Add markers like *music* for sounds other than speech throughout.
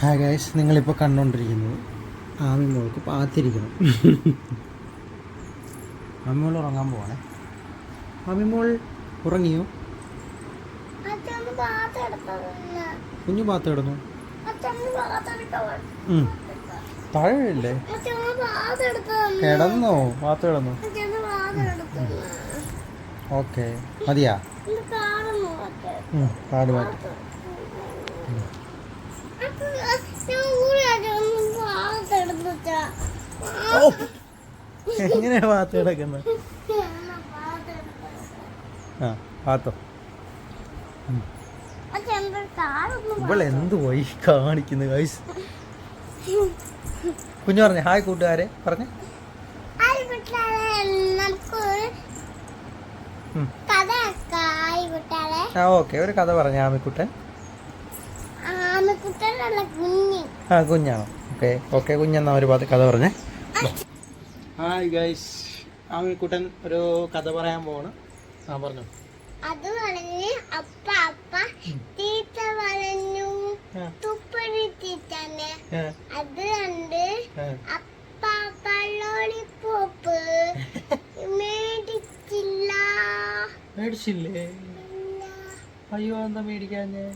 Hi guys നിങ്ങളിപ്പോൾ കണ്ടുകൊണ്ടിരിക്കുന്നത് ആമി മോൾക്ക് പാത്തിരിക്കണം. *laughs* ആമിമോൾ ഉറങ്ങാൻ പോവാണേ. ആമിമോൾ ഉറങ്ങിയോ? അച്ഛന് പാത്തെടുത്തതല്ല കുഞ്ഞു പാത്ത ഉം. താഴെയല്ലേ? കിടന്നോ? പാത്ത കിടന്നു ഓക്കെ മതിയാ പാട് മാറ്റി അച്ഛൻ ഞാൻ കൂടി അച്ഛൻ പാത്തെടുത്ത ഓ എങ്ങനെയാ പാത്ത് കിടക്കുന്നത് ആ പാത്തോ എന്ത് പോയി കാണിക്കുന്നു ഗൈസ് കുഞ്ഞു പറഞ്ഞേ ഹായ് കൂട്ടുകാരെ പറഞ്ഞേ. ആ ഓക്കെ ഒരു കഥ പറഞ്ഞ ആമിക്കുട്ടൻ. ആമക്കുട്ടനുള്ള കുഞ്ഞി. ആ കുഞ്ഞാണോ. ഓക്കെ ഓക്കെ കുഞ്ഞെന്നാ ഒരു കഥ പറഞ്ഞേ. ഹായ് ഗൈസ് ആമിക്കുട്ടൻ ഒരു കഥ പറയാൻ പോവാണ്. ആ പറഞ്ഞു. അത് പറഞ്ഞ് അപ്പ അപ്പ തീറ്റ പറഞ്ഞു തുപ്പടി തീറ്റനെ. അത് കണ്ട് അപ്പ ലോളിപ്പോപ്പ് മേടിച്ചില്ല. മേടിച്ചില്ലേ. അയ്യോ എന്താ മേടിക്കാഞ്ഞേ?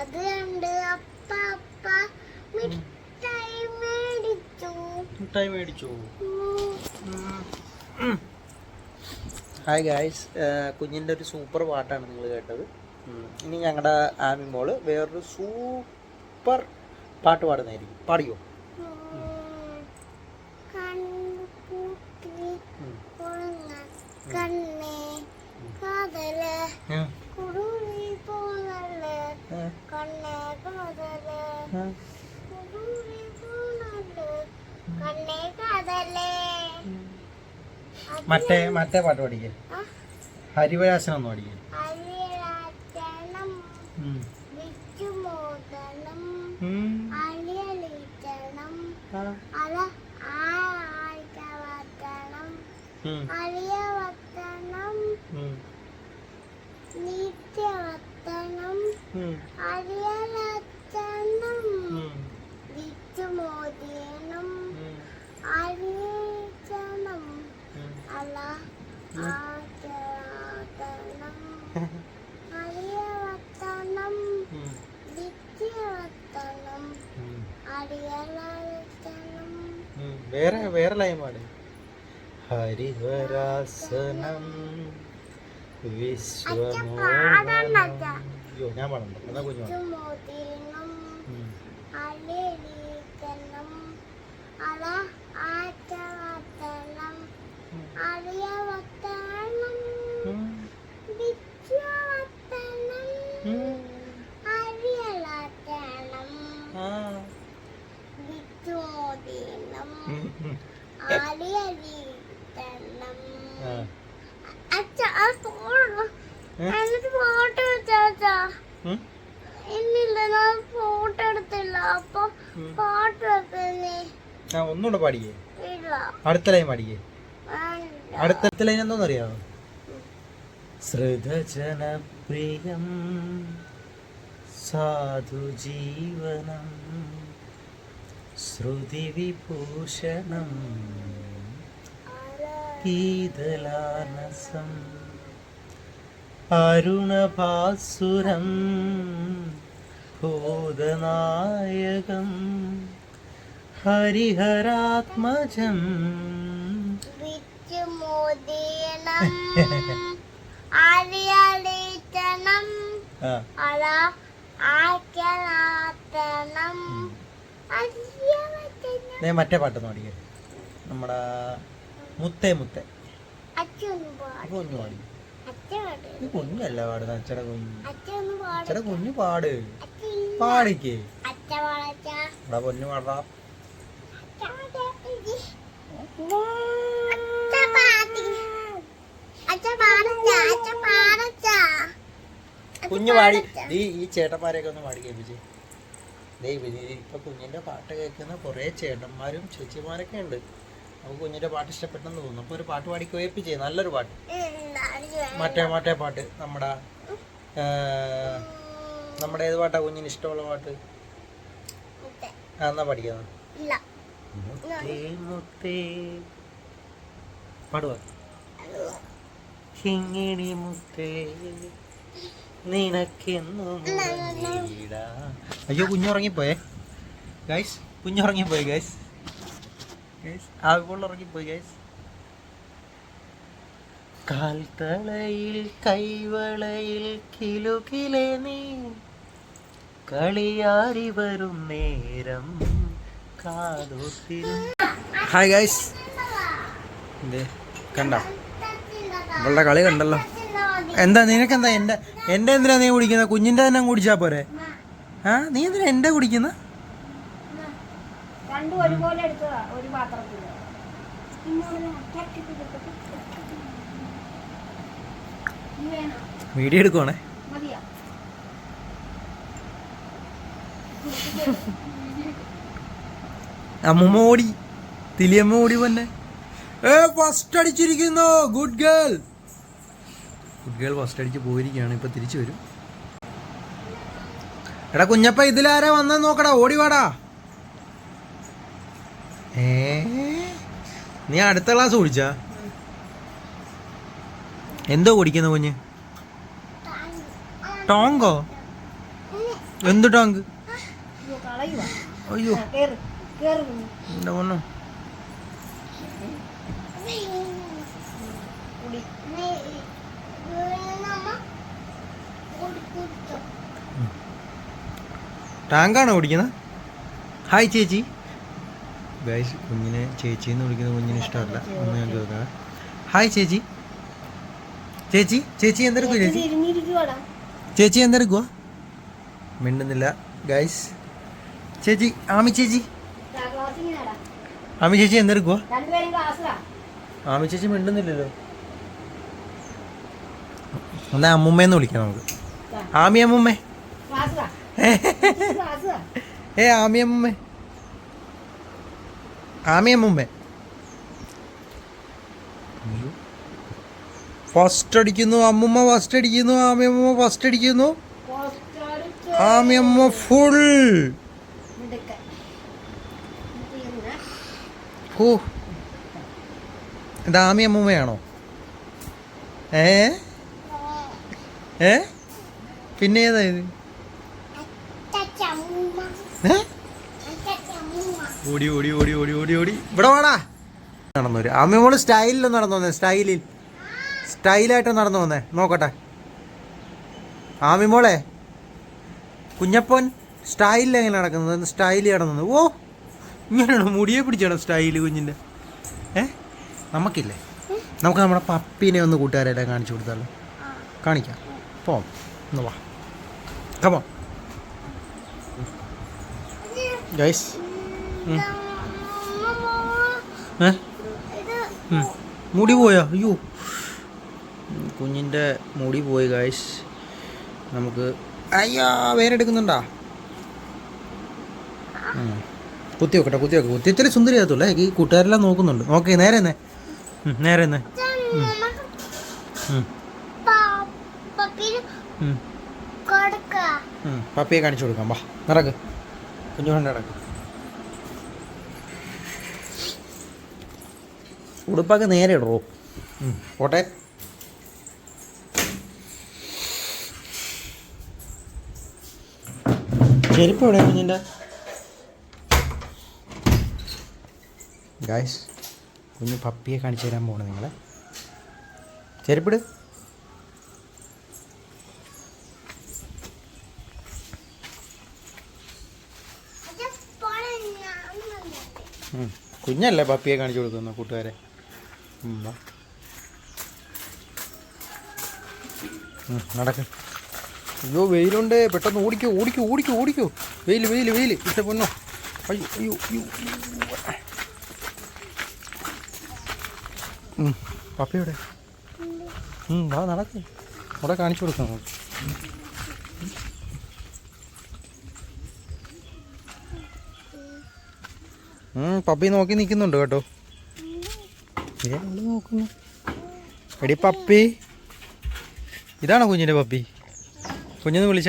അത് കണ്ട് അപ്പ മിഠായി മേടിച്ചു മിഠായി മേടിച്ചോ. ഹായ് ഗായ്സ് കുഞ്ഞിന്റെ ഒരു സൂപ്പർ പാട്ടാണ് നിങ്ങൾ കേട്ടത്. ഇനി ഞങ്ങളുടെ ആമിമോൾ വേറൊരു സൂപ്പർ പാട്ട് പാടുന്നതായിരിക്കും. പാടിയോ? മറ്റേ മറ്റേ പാട്ട് പാടിക്കേ ഹരിവരാശനം ഒന്ന് പഠിക്കേ. അരിയാറ്റണം ഉം. വേറെ വേറെ ലൈൻ പാട്. ഹരിവരാസനം വിശ്വമോ അയ്യോ ഞാൻ പാടണ്ട. എന്നാ കുഞ്ഞു ഫോട്ടോ എടുത്തില്ല. അപ്പൊ ഫോട്ടോ വെക്കുന്നേ ആ ഒന്നുകൂടെ പാടിക്കേ. അടുത്ത ലൈൻ പാടിക്കേ. അടുത്ത ലൈൻ എന്തോന്ന് അറിയാമോ ജീവനം സാധുജീവനം ശ്രുതിവിഭൂഷണം ഗീതലാനസം അരുണഭാസുരം ഭൂതനായകം ഹരിഹരാത്മജം. *laughs* അല ദേ മറ്റേ പാട്ട് പാടിക്കേ. നമ്മുടെ മുത്തേ മുത്തേ. കുഞ്ഞു പാടി. കുഞ്ഞല്ല പാടുന്ന? അച്ഛടെ കുഞ്ഞു. അച്ഛടെ കുഞ്ഞു പാട്. പാടിക്കേ. ഇവിടെ പൊന്നു പാടാ. കുഞ്ഞു പാടി. നീ ഈ ചേട്ടന്മാരെയൊക്കെ ഒന്ന് പാടി കേൾപ്പിച്ച്. ദേ ഇവർ ഇപ്പൊ കുഞ്ഞിന്റെ പാട്ട് കേൾക്കുന്ന കുറെ ചേട്ടന്മാരും ചേച്ചിമാരൊക്കെ ഉണ്ട്. നമുക്ക് കുഞ്ഞിന്റെ പാട്ട് ഇഷ്ടപ്പെട്ടെന്ന് തോന്നുന്നു. അപ്പൊ ഒരു പാട്ട് പാടി കേൾപ്പിച്ചേ. നല്ലൊരു പാട്ട്. മറ്റേ മറ്റേ പാട്ട്. നമ്മുടെ നമ്മുടെ ഏത് പാട്ടാ കുഞ്ഞിന് ഇഷ്ടമുള്ള പാട്ട്? എന്നാ പഠിക്കുന്നത്? മുത്തേ പാടുവാ കിങ്ങിണി മുത്തേ നിനക്കെന്നും. അയ്യോ കുഞ്ഞുറങ്ങിപ്പോയേ. ഗൈസ് കുഞ്ഞുറങ്ങിപ്പോയി ഗൈസ് ഗൈസ് ആവിപ്പോൾ ഉറങ്ങിപ്പോയി ഗൈസ് കാൽത്തളയിൽ കൈവളയിൽ കിലുകിലെ നീ കളിയാരി വരും നേരം. ഹായ് ഗൈസ് എന്തേ കണ്ട? ഇവളുടെ കളി കണ്ടല്ലോ. എന്താ നിനക്കെന്താ? എന്റെ എന്റെ എന്തിനാ നീ കുടിക്കുന്നത് കുഞ്ഞിന്റെ തന്നെ കുടിച്ചാൽ പോരെ? ആ നീ എന്തിനാ എന്റെ കുടിക്കുന്ന? വീഡിയോ എടുക്കുവാണേ. മതിയാ? *laughs* അമ്മൂമ്മ ഓടി തിലിയമ്മ ഓടി വന്നെ. ഏ first അടിച്ചിരിക്കുന്നു good girl good girl first അടിച്ച് പോയിരിക്കുകയാണ് ഇപ്പൊ തിരിച്ചു വരും. എടാ കുഞ്ഞപ്പ ഇതിലാരാ വന്നെന്ന് നോക്കടാ ഓടി വാടാ. ഏ നീ അടുത്ത ക്ലാസ് ഓടിച്ചാ? എന്തോ ഓടിക്കുന്ന കുഞ്ഞ്? ടോങ്കോ? എന്ത് ടോങ്ക്? അയ്യോ കുടി ടാങ്കാണോ കുടിക്കുന്നത് ഹായ് ചേച്ചി. ഗൈസ് കുഞ്ഞിനെ ചേച്ചി എന്ന് വിളിക്കുന്ന കുഞ്ഞിന് ഇഷ്ടമല്ല. ഒന്ന് ഞാൻ ചോദിക്കാം ഹായ് ചേച്ചി. ചേച്ചി ചേച്ചി എന്തെടുക്കുക ചേച്ചി? ചേച്ചി എന്തെടുക്കുക മിണ്ടുന്നില്ല. ഗൈസ് ചേച്ചി ആമി ചേച്ചി. ആമി ചേച്ചി എന്തെടുക്കുക ആമി ചേച്ചി മിണ്ടുന്നില്ലല്ലോ. എന്നാ അമ്മുമ്മേന്ന് വിളിക്കാം നമുക്ക്. ആമി അമ്മുമ്മേ. ഏ. ആമി അമ്മുമ്മേ. ആമി അമ്മുമ്മേ. ഫസ്റ്റ് അടിക്കുന്നു അമ്മുമ്മ ഫസ്റ്റ് അടിക്കുന്നു ആമി അമ്മൂമ്മ ഫസ്റ്റ് അടിക്കുന്നു. ആമി അമ്മ ഫുൾ ഹൂ. ആമി അമ്മൂമ്മയാണോ? ഏ? ഏ? പിന്നെ ഏതാ ഇത്? ഓടി ഓടി ഓടി ഓടി ഓടി ഓടി. ഇവിടെ വേണാ നടന്നു വരും ആമി മോൾ സ്റ്റൈലിൽ നടന്നു വന്നേ സ്റ്റൈലിൽ സ്റ്റൈലായിട്ട് നടന്നു വന്നേ. നോക്കട്ടെ. ആമി മോളെ. കുഞ്ഞപ്പൻ സ്റ്റൈലിൽ എങ്ങനെ നടക്കുന്നത്? സ്റ്റൈലിൽ നടന്നു ഓ! ഇങ്ങനെയാണോ മുടിയെ പിടിച്ചാണോ സ്റ്റൈൽ കുഞ്ഞിന്റെ ഏ? നമുക്കില്ലേ? നമുക്ക് നമ്മുടെ പപ്പീനെ ഒന്ന് കൂട്ടുകാരെല്ലാം കാണിച്ചു കൊടുത്താലോ? കാണിക്കാം. പോം ഒന്ന് വാ. Come on guys. മുടി പോയോ? അയ്യോ. കുഞ്ഞിന്റെ മുടി പോയി ഗൈസ് നമുക്ക് അയ്യാ വേരെടുക്കുന്നുണ്ടാ? ഉം. കുത്തി വെക്കട്ടെ കുത്തി വെക്കാം കുത്തി ഇത്തിരി സുന്ദരിയാകത്തുള്ളേ ഈ കൂട്ടുകാരെല്ലാം നോക്കുന്നുണ്ട്. ഓക്കെ നേരെ തന്നെ നേരെ തന്നെ പപ്പിയെ കാണിച്ചു കൊടുക്കാം. വാ നടക്ക്. കുഞ്ഞുകൊണ്ട് നടക്ക്. ഉടുപ്പൊക്കെ നേരെ ഇടറോ പോട്ടെ. ചെരുപ്പ് എവിടെയാണ് കുഞ്ഞിന്റെ? ഗായ്സ് കുഞ്ഞ് പപ്പിയെ കാണിച്ചു തരാൻ പോണേ നിങ്ങളെ. ചെരുപ്പിട്. കുഞ്ഞല്ലേ പപ്പിയെ കാണിച്ചു കൊടുക്കുന്ന കൂട്ടുകാരെ? നടക്ക്. അയ്യോ വെയിലുണ്ട്. പെട്ടെന്ന് ഓടിക്കോ ഓടിക്കോ ഓടിക്കോ ഓടിക്കോ. വെയിൽ വെയിൽ വെയിൽ ഇട്ട പൊന്നോ. അയ്യോ അയ്യോ അയ്യോ. ഉം, പപ്പി എവിടെ? ഉം, വാ നടക്ക്. അവിടെ കാണിച്ചു കൊടുക്കാം. നമുക്ക് പപ്പി നോക്കി നിൽക്കുന്നുണ്ട് കേട്ടോ. നോക്കുന്നു എടി പപ്പി. ഇതാണോ കുഞ്ഞിന്റെ പപ്പി? കുഞ്ഞൊന്ന് വിളിച്ച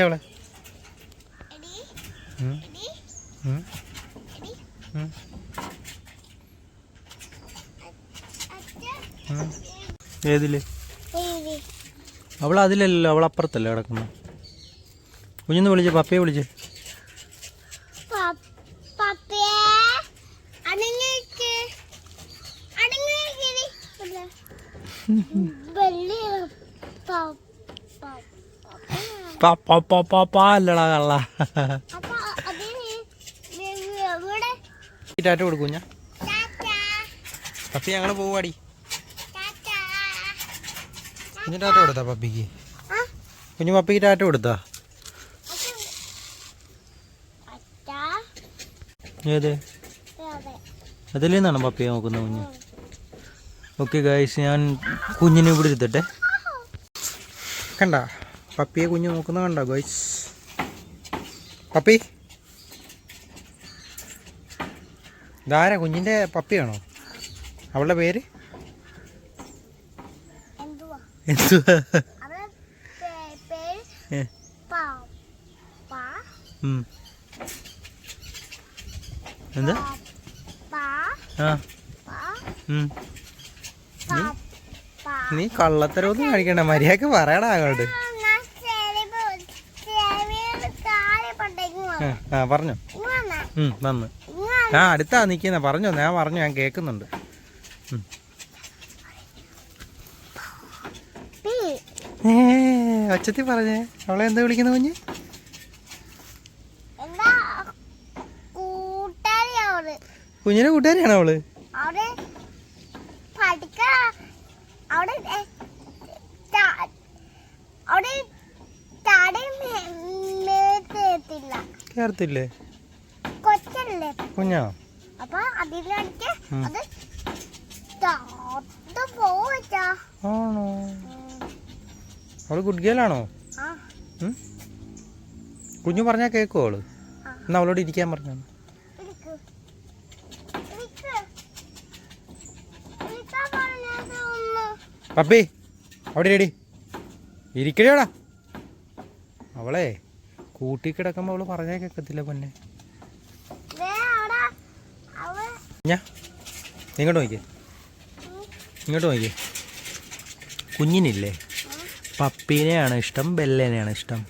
ഏതിൽ? അവൾ അതിലല്ലോ അവൾ അപ്പുറത്തല്ലേ കിടക്കുന്നു. കുഞ്ഞിന്ന് വിളിച്ച് പപ്പയെ വിളിച്ച്. അല്ലടാ കള്ള. ടാറ്റ കൊടുക്കും ഞാൻ പപ്പി ഞങ്ങൾ പോവാടി. കുഞ്ഞു ടാറ്റ കൊടുത്താ പപ്പിക്ക്? കുഞ്ഞു പപ്പിക്ക് ടാറ്റ കൊടുത്താ? ഏത്? അതെ അതിൽ നിന്നാണ് പപ്പിയെ നോക്കുന്നത് കുഞ്ഞ്? ഓക്കെ ഗായ്സ് ഞാൻ കുഞ്ഞിനെ ഇവിടെ ഇരുത്തട്ടെ. കണ്ട? പപ്പിയെ കുഞ്ഞ് നോക്കുന്ന കണ്ട ഗായ്സ് പപ്പി? ഇതാരാ കുഞ്ഞിന്റെ പപ്പിയാണോ? അവളുടെ പേര്? എന്തുവാ. എന്താ? ആ. നീ കള്ളത്തരവും കാണിക്കണ്ട മര്യാദയ്ക്ക് പറയടാ അങ്ങോട്ട്. ആ, ആ പറഞ്ഞോ. വന്ന്. ആ അടുത്താ നിക്കുന്ന. പറഞ്ഞോ ഞാൻ പറഞ്ഞു ഞാൻ കേൾക്കുന്നുണ്ട് ഉം. പി ഏ ഒച്ചത്തി പറഞ്ഞേ. അവളെ എന്താ വിളിക്കുന്ന കുഞ്ഞ്? കുഞ്ഞിനെ കൂട്ടുകാരിയാണോ അവൾ? കൊച്ചല്ലേ. കുഞ്ഞാ? അപ്പൊ അതിലേക്ക്. അത് ആണോ? അവൾ ഗുഡ് ഗേൾ ആണോ? കുഞ്ഞു പറഞ്ഞാൽ കേൾക്കുമോ അവൾ? എന്ന അവളോട് ഇരിക്കാൻ പറഞ്ഞു. പപ്പി അവിടെ ഇടി ഇരിക്കടിയോടാ. അവളെ കൂട്ടി കിടക്കുമ്പോൾ അവൾ പറഞ്ഞാൽ കേൾക്കത്തില്ല പൊന്നെ. ഞാ ഇങ്ങോട്ട് നോക്കിയേ ഇങ്ങോട്ട് നോക്കിയേ കുഞ്ഞിനില്ലേ? പപ്പീനെയാണ് ഇഷ്ടം ബെല്ലേനെയാണ് ഇഷ്ടം.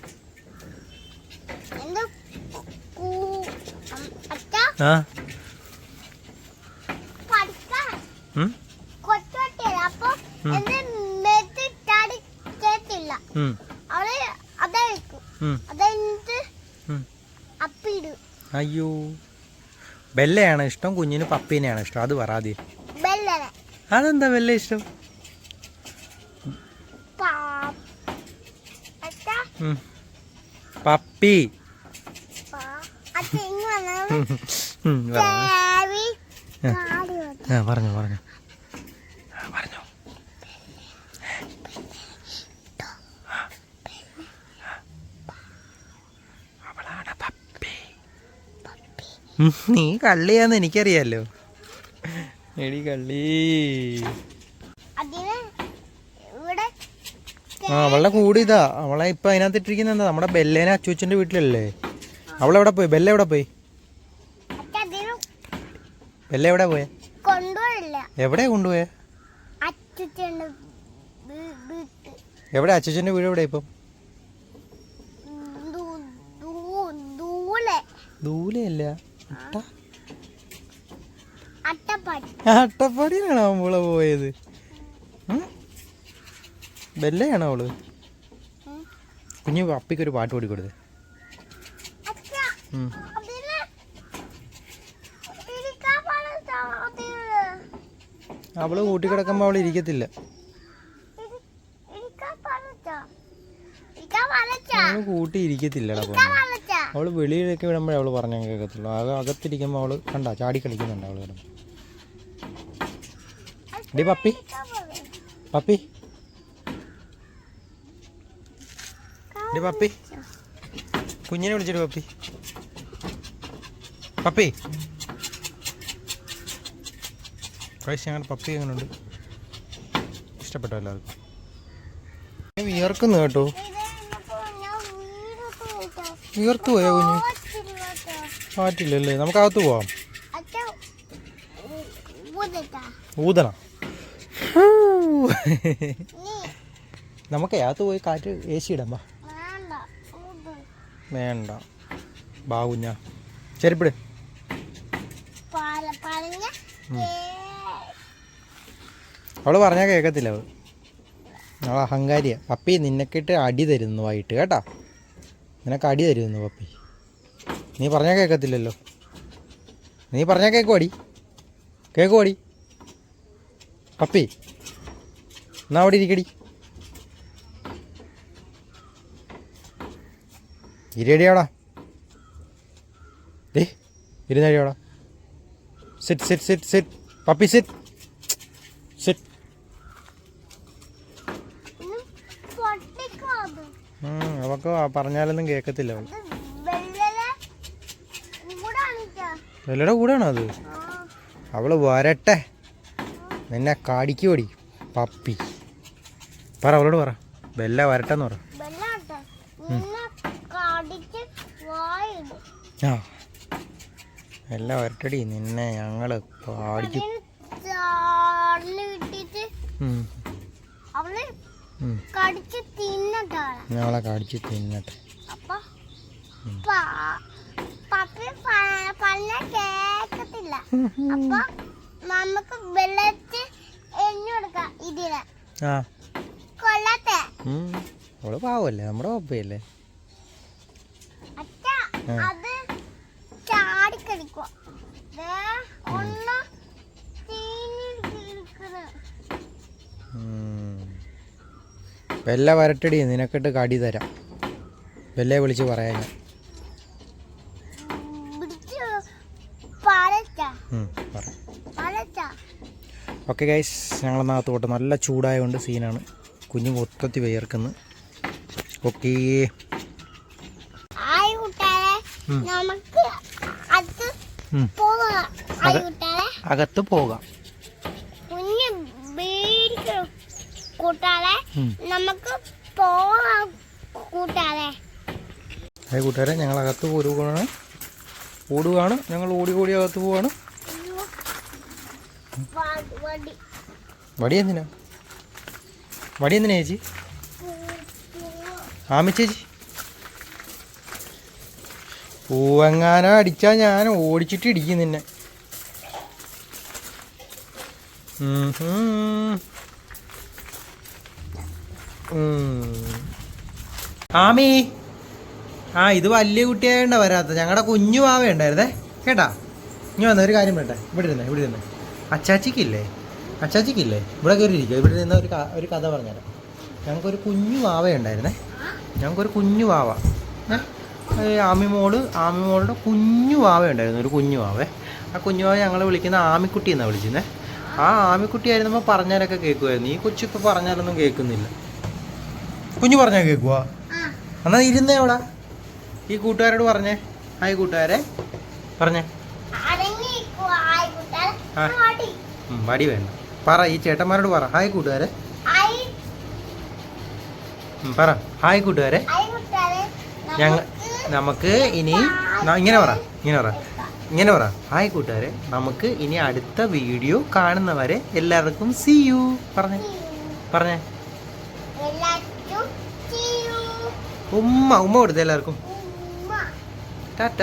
ആ? അയ്യോ. ബെല്ലയാണ് ഇഷ്ടം കുഞ്ഞിന് പപ്പീനെയാണ് ഇഷ്ടം. അത് പറ ആദ്യം. ബെല്ലനെ. അതെന്താ ബെല്ല ഇഷ്ടം? പപ്പി. പറഞ്ഞോ. പറഞ്ഞു. പറഞ്ഞു. നീ കള്ളിയാന്ന് എനിക്കറിയാലോ. എടി കള്ളി അതിന് ഇവിടെ ആ അവളുടെ കൂടി ഇതാ. അവളെ ഇപ്പൊ അതിനകത്ത് ഇട്ടിരിക്കുന്ന എന്താ? നമ്മുടെ ബെല്ലേനെ അച്ചുവച്ചന്റെ വീട്ടിലല്ലേ? അവളെവിടെ പോയി? ബെല്ല എവിടെ പോയി? ബെല്ല എവിടെ പോയെ? എവിടെയാ കൊണ്ടുപോയെ? എവിടെ? അച്ചുച്ചന്റെ വീട് എവിടെ ഇപ്പം? അട്ടപ്പാടിയിലാണ് അവളെ പോയത്? ബെല്ലയാണോ അവൾ. കുഞ്ഞു അപ്പിക്ക് ഒരു പാട്ട് പാടിക്കൊടുത്ത് അവൾ കൂട്ടിക്കിടക്കുമ്പോ അവൾ ഇരിക്കത്തില്ല. അവൾ കൂട്ടി ഇരിക്കത്തില്ലടാ അവൾ വെളിയിലേക്ക് വിടുമ്പോഴേ അവൾ പറഞ്ഞാൽ കേൾക്കത്തുള്ളൂ. അത് അകത്തിരിക്കുമ്പോൾ അവൾ കണ്ട ചാടി കളിക്കുന്നുണ്ട് അവൾ കിടന്ന്. ഡി പപ്പി. പപ്പി. ഡി പപ്പി. കുഞ്ഞിനെ വിളിച്ചിട്ട് പപ്പി. പപ്പി. പ്രൈസ് ഞങ്ങളുടെ പപ്പി എങ്ങനെയുണ്ട് ഇഷ്ടപ്പെട്ടോ എല്ലാവർക്കും? വിയർക്കുന്നു കേട്ടോ. വിയർത്തു പോയോ കുഞ്ഞു. മാറ്റില്ലല്ലേ നമുക്ക് അകത്ത് പോവാം. ഊതണ. *laughs* നമുക്ക് അകത്ത് പോയി കാറ്റ് എ സി ഇടാം വാ. വേണ്ട. ബാ കുഞ്ഞ ചെരുപ്പിട് അവൾ പറഞ്ഞാൽ കേൾക്കത്തില്ല അവൾ അവൾ അഹങ്കാരിയ. പപ്പി നിന്നക്കിട്ട് അടി തരുന്നു വൈകിട്ട് കേട്ടാ? നിനക്ക് അടി തരുന്നു പപ്പി. നീ പറഞ്ഞാൽ കേൾക്കത്തില്ലല്ലോ നീ പറഞ്ഞാൽ കേൾക്കും അടി കേൾക്കും അടി പപ്പി എന്നാ അവിടെ ഇരിക്കടി? ഇരടിയാടാ. ഡേ ഇരുന്നടിയാടാ. Sit sit sit sit puppy sit sit അവക്ക് പറഞ്ഞാലൊന്നും കേൾക്കത്തില്ല അവൾ. വെല്ലയുടെ കൂടെയാണോ അത്? അവൾ വരട്ടെ. നിന്നെ കാടിക്കുപടി പപ്പി പറ അവളോട് പറ. ബെല്ല വരട്ടെന്ന് പറ വെള്ളാട്ടെ നിന്നെ കടിച്ച് വായിടും ആ. എല്ലാം ഒരട്ടടി. നിന്നെ അവൾ കടിച്ച് ഞങ്ങളെ കാടിച്ച് തിന്നട്ടെ. കേക്കത്തില്ല. അപ്പൊ നമുക്ക് വെള്ളത്തിൽ എണ്ണ കൊടുക്കാം ഇതിന്. കൊള്ളത്തെ. അവൾ പാവല്ലേ? നമ്മുടെ പപ്പയല്ലേ? അത് ഒന്ന്. ബെല്ല വരട്ടടി നിനക്കിട്ട് കടി തരാം. ബെല്ലയെ വിളിച്ച് പറയാൻ ഞാൻ ഓക്കെ ഗൈസ് ഞങ്ങളെന്നകത്ത് പോട്ടെ നല്ല ചൂടായതുകൊണ്ട് സീനാണ്. കുഞ്ഞു മൊത്തത്തിൽ വിയർക്കുന്നു. ഓക്കേ. നമുക്ക് അത് ഉം. പോവാം ആയി അതെ. കൂട്ടാരെ അകത്ത് പോകാം. കുഞ്ഞ്. നമുക്ക് കൂട്ടുകാരെ ഞങ്ങൾ അകത്ത് പോരുകയാണ് ഓടുകയാണ് ഞങ്ങൾ ഓടി ഓടി അകത്ത് പോവാണ്. വടി. വടി എന്തിനാ? വടി എന്തിനാ ചേച്ചി? ആമി ചേച്ചി പൂവെങ്ങാനോ അടിച്ചാൽ ഞാൻ ഓടിച്ചിട്ട് ഇടിക്കും നിന്നെ. ആമി. ആ ഇത് വലിയ കുട്ടിയായണ്ട വരാത്ത ഞങ്ങളുടെ കുഞ്ഞു മാവ ഉണ്ടായിരുന്നേ കേട്ടാ? ഇനി വന്ന ഒരു കാര്യം വേണ്ടേ ഇവിടെ ഇരുന്നേ ഇവിടെ ഇരുന്നേ. അച്ചാച്ചിക്കില്ലേ? അച്ചാച്ചിക്കില്ലേ? ഇവിടെ കയറി ഇരിക്കുക ഇവിടെ നിന്ന് ഒരു ഒരു കഥ പറഞ്ഞുതരാം. ഞങ്ങൾക്കൊരു കുഞ്ഞു വാവ ഉണ്ടായിരുന്നേ ഞങ്ങൾക്കൊരു കുഞ്ഞു വാവ. ഏ? ആമിമോൾ ആമിമോളുടെ കുഞ്ഞു വാവ ഉണ്ടായിരുന്നു ഒരു കുഞ്ഞു വാവേ. ആ കുഞ്ഞു വാവ ഞങ്ങൾ വിളിക്കുന്ന ആമിക്കുട്ടി എന്നാണ് വിളിക്കുന്നത് ആ ആമിക്കുട്ടി ആയിരുന്നപ്പോൾ പറഞ്ഞാലൊക്കെ കേൾക്കുമായിരുന്നു ഈ കൊച്ചിപ്പോൾ പറഞ്ഞാലൊന്നും കേൾക്കുന്നില്ല. കുഞ്ഞു പറഞ്ഞാൽ കേൾക്കുവാ എന്നാൽ എന്നാ ഇരുന്നേ അവിടെ. ഈ കൂട്ടുകാരോട് പറഞ്ഞേ. ഹായ് കൂട്ടുകാരെ. പറഞ്ഞേ. മടി വേണ്ട. പറ ഈ ചേട്ടന്മാരോട് പറ. ഹായ് കൂട്ടുകാരെ. പറ. ഹായ് കൂട്ടുകാരെ. ഞങ്ങൾ നമുക്ക് ഇനി ഇങ്ങനെ പറ ഇങ്ങനെ പറ ഇങ്ങനെ പറ. ഹായ് കൂട്ടുകാരെ നമുക്ക് ഇനി അടുത്ത വീഡിയോ കാണുന്നവരെ എല്ലാവർക്കും സി യു പറഞ്ഞേ പറഞ്ഞേ. ഉമ്മ ഉമ്മ കൊടുത്തേ എല്ലാവർക്കും. ടാറ്റ.